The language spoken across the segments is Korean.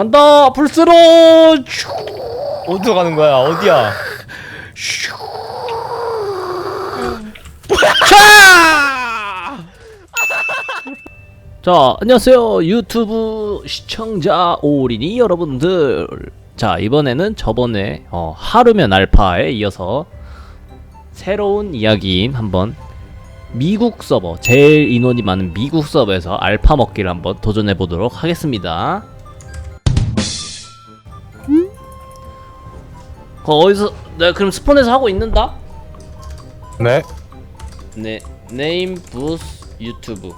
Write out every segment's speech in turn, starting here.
간다 불스로 슈, 어디로 가는 거야? 어디야? 슈. 자! 자 안녕하세요 유튜브 시청자 오리니 여러분들 자 이번에는 저번에 어, 하루면 알파에 이어서 새로운 이야기인 한번 미국 서버 제일 인원이 많은 미국 서버에서 알파 먹기를 한번 도전해 보도록 하겠습니다. 거 어디서 내가 그럼 스폰에서 하고 있는다? 네. 네 네임 부스 유튜브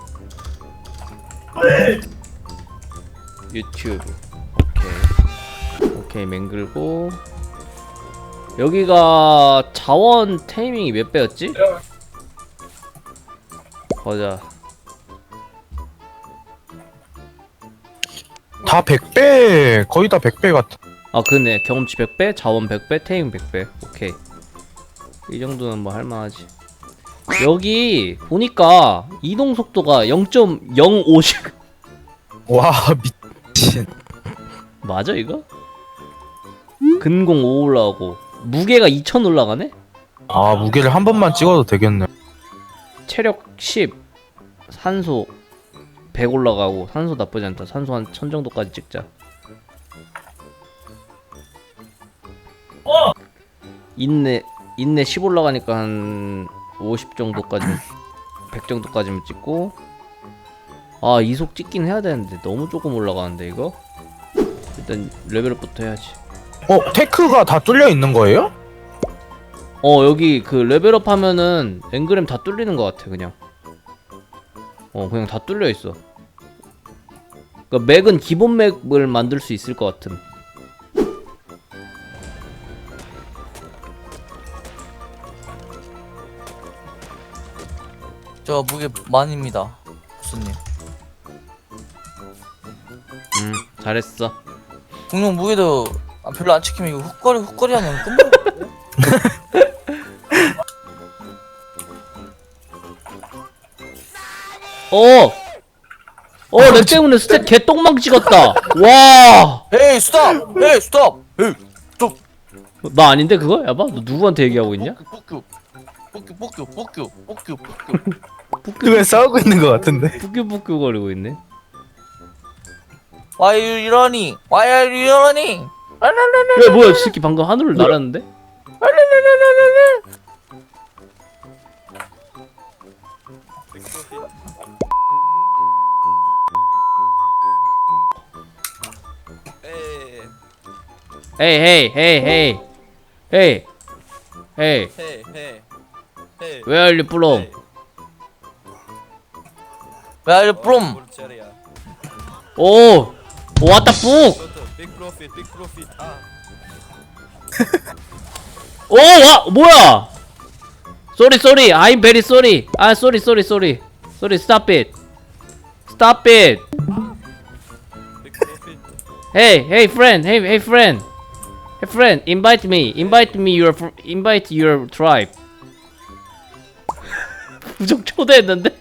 유튜브 오케이 오케이 맹글고 여기가 자원 테이밍이 몇 배였지? 보자 다 100배, 거의 다 100배 같아. 아 그네 경험치 100배 자원 100배 테이밍 100배 오케이 이 정도는 뭐 할만하지 여기 보니까 이동 속도가 0.05씩 와, 미친. 맞아 이거? 근공 5 올라가고 무게가 2000 올라가네? 아, 무게를 한 번만 찍어도 되겠네. 체력 10 산소 100 올라가고 산소 나쁘지 않다 산소 한 1000 정도까지 찍자 인내 인내 10 올라가니까 한 50 정도까지 100 정도까지만 찍고. 아 이속 찍긴 해야 되는데 너무 조금 올라가는데 이거? 일단 레벨업부터 해야지. 어, 테크가 다 뚫려 있는 거예요? 어 여기 그 레벨업 하면은 앵그램 다 뚫리는 것 같아 그냥. 어 그냥 다 뚫려 있어. 그니까 맥은 기본 맥을 만들 수 있을 것 같은 저 무게 만입니다, 교수님. 음 잘했어 공룡 무게도 아, 별로 안 찍히면 이거 훅거리 훅거리 하면 끝나. 어! 어, 렉 때문에 스탯 개똥망 찍었다. 와! 에이 스톱! 에이 스톱! 에이 스톱! 나 아닌데 그거? 야봐, 너 누구한테 얘기하고 있냐? 뽀큐 뽀큐 뽀큐 뽀큐 뽀큐 뽀큐 왜 싸우고 있는 것 같은데? 뿌끼뿌끼 거리고 있네. Why you running? Why are you running? 야, 뭐야, 이 새끼 방금 하늘을 날았는데? 헤이, 헤이, 헤이, 헤이. 헤이. 헤이. Hey hey hey Where are you from? Where are you from? 오! What the fuck? Big profit, big profit. Ah. 오, 와, 뭐야? Sorry, sorry. I'm very sorry. 아, sorry, sorry, sorry. Sorry, stop it. Stop it. Big profit. Hey, hey, friend. Hey, hey, friend. Hey, friend. Invite me. Invite me. Your, fr- invite your tribe. 부족 초대했는데?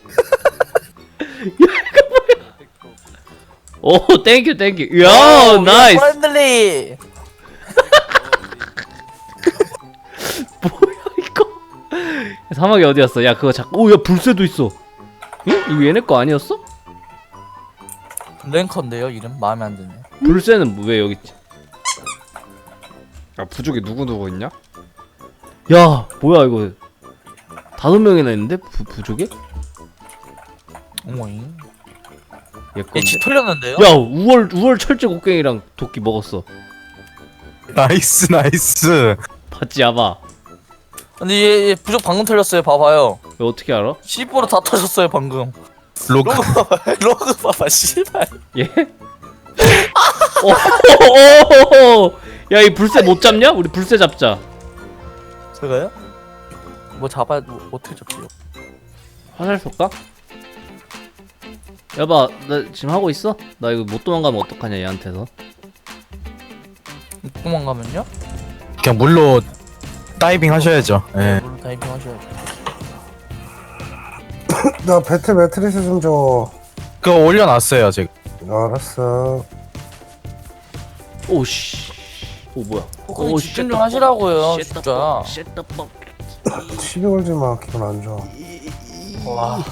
야, 이거 뭐야? 오, 땡큐, 땡큐. 야, 나이스. friendly. 뭐야 이거? 사막이 어디였어? 야 그거 자꾸 오야 불새도 있어. 응? 이거 얘네 거 아니었어? 랭커인데요 이름 마음에 안 드네. 불새는 왜 여기 있지? 야 부족이 누구 누구 있냐? 야 뭐야 이거 다섯 명이나 있는데 부, 부족에? 어머잉. 얘 건데? 예치 털렸는데요? 야 우월 우월 철제 곡괭이랑 도끼 먹었어. 나이스, 나이스. 봤지 아봐. 근데 얘, 얘 부족 방금 털렸어요. 봐봐요. 왜 어떻게 알아? C4로 다 터졌어요 방금. 로그. 로그 봐봐. 로그 봐봐. 씨발. 얘? 오호호호! 야이 불새 못 잡냐? 우리 불새 잡자. 제가요? 뭐 잡아야 뭐, 어떻게 잡지요? 화살 쏠까? 여봐 나 지금 하고 있어? 나 이거 못 도망가면 어떡하냐 얘한테서 도망가면요? 그냥 물로 다이빙 하셔야죠. 예. 물로 다이빙 하셔야 돼. 나 배트 매트리스 좀 줘. 그거 올려놨어요, 지금. 알았어. 오씨 오 뭐야 오, 집중 쉣, 좀 하시라고요 쉣, 진짜 쉣, 뻑. 시비 걸지 마 기분 안 좋아 와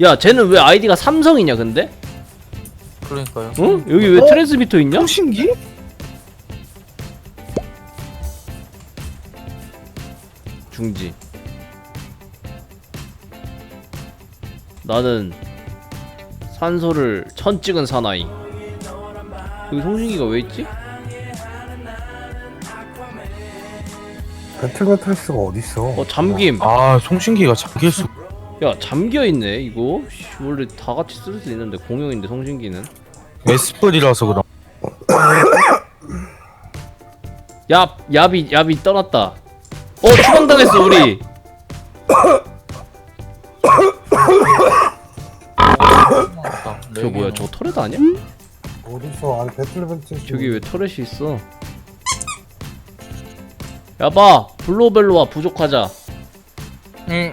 야 쟤는 왜 아이디가 삼성이냐 근데? 그러니까요 응? 여기 왜 트랜스미터 있냐? 통신기? 중지 나는 산소를 천 찍은 사나이 여기 송신기가 왜 있지? 배틀 매트리스가 어딨어 어 잠김 아 송신기가 잠길 수. 야 잠겨있네 이거. 씨, 원래 다 같이 쓸 수 있는데 공용인데 송신기는. 에스플이라서 그럼. 야 야비 야비 떠났다. 어 추방당했어 우리. 저 뭐야 저 터렛 아니야? 어딨어 아니 배틀 매트리스 저기 왜 터렛이 있어? 야봐. 블로벨로와 부족하자. 응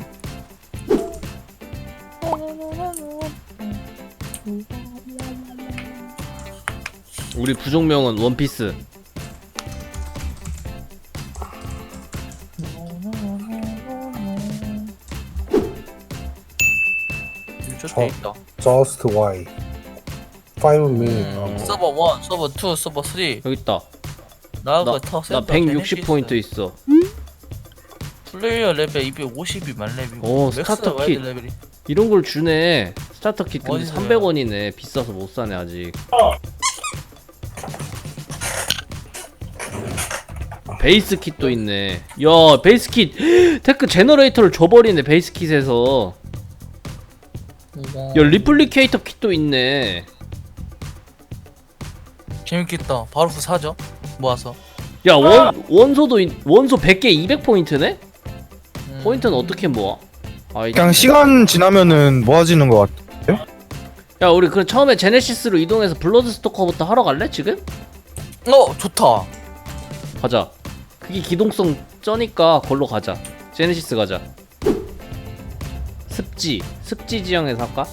우리 부족명은 원피스. 어. 돼 있다. Just Why Five Me. 음, 서버 1 서버 2 서버 3 여기 있다. 나가 나, 타나 160 포인트 있어. 플레이어 레벨 250이 만렙이고 오, 맥스 스타터 와이드 킷. 레벨이. 이런 걸 주네. 스타터 킷 근데 어디서요? 300원이네. 비싸서 못 사네 아직 베이스 킷도 있네 야 베이스 킷 테크 제너레이터를 줘버리네 베이스 킷에서 야 리플리케이터 킷도 있네 재밌겠다 바로 그 사죠 모아서 야 원, 원소도 있- 원소 100개 200포인트네? 음. 포인트는 어떻게 모아? 아이, 그냥 시간 지나면은 모아지는 것 같아. 야 우리 그 처음에 제네시스로 이동해서 블러드 스토커부터 하러 갈래 지금? 어 좋다 가자 그게 기동성 쩌니까 걸로 가자 제네시스 가자 습지 습지 지형에서 할까?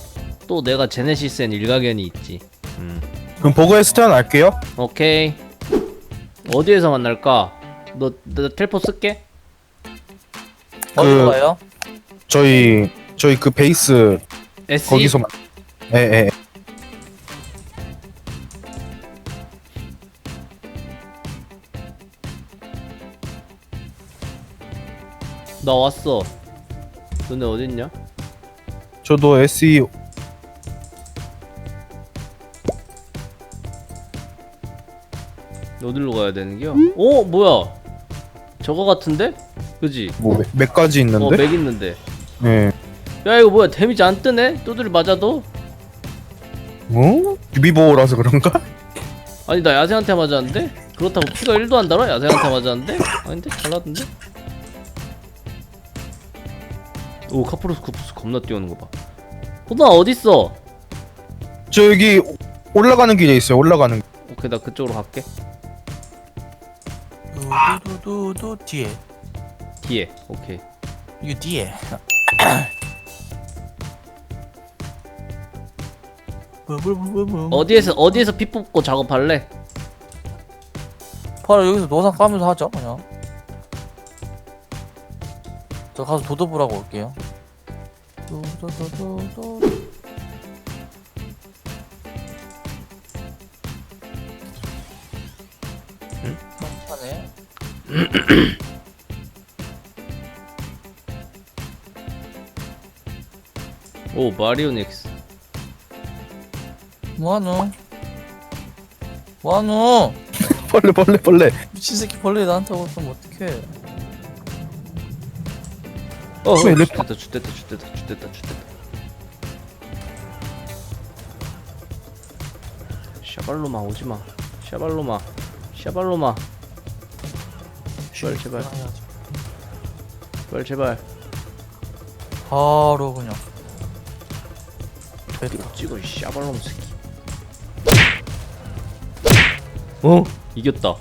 또 내가 제네시스엔 일가견이 있지 음 그럼 버그에스 태어날게요 오케이 어디에서 만날까? 너, 너 텔포 쓸게 어디로 가요? 저희 저희 그 베이스 SE? 거기서 만. 예 예. 나 왔어 너네 어딨냐? 저도 SE 어디로 가야 되는겨? 어 뭐야 저거 같은데? 그지? 뭐몇 가지 어 있는데. 맥 있는데 예. 야 이거 뭐야 데미지 안 뜨네? 두드리 맞아도? 어? 유비보호라서 그런가? 아니 나 야생한테 맞았는데? 그렇다고 피가 1도 안 달아? 야생한테 맞았는데? 아닌데? 달랐는데? 오 카프로스 쿠프스 겁나 뛰어오는 거 봐 호나 어딨어? 저 여기 올라가는 길에 있어요. 올라가는. 길. 오케이 나 그쪽으로 갈게 두두두두 뒤에 뒤에 오케이 이거 뒤에 뭐뭐뭐뭐 어디에서 어디에서 피 뽑고 작업할래? 바로 여기서 노상 까면서 하죠 그냥 저 가서 도도부라고 올게요 도도도도도 응? 하네. 오 마리오닉스 뭐하노? 뭐하노? 벌레 벌레 벌레. 미친 새끼 벌레 나한테 오면 어떡해. 어, 어 왜 랩- 죽됐다 죽됐다 죽됐다 죽됐다 죽됐다 샤발로마 오지마. 샤발로마 샤발로마. 제발 제발. 제발 제발. 바로 그냥. 됐다. 찍어 이 샤발로마 새끼. 어? 이겼다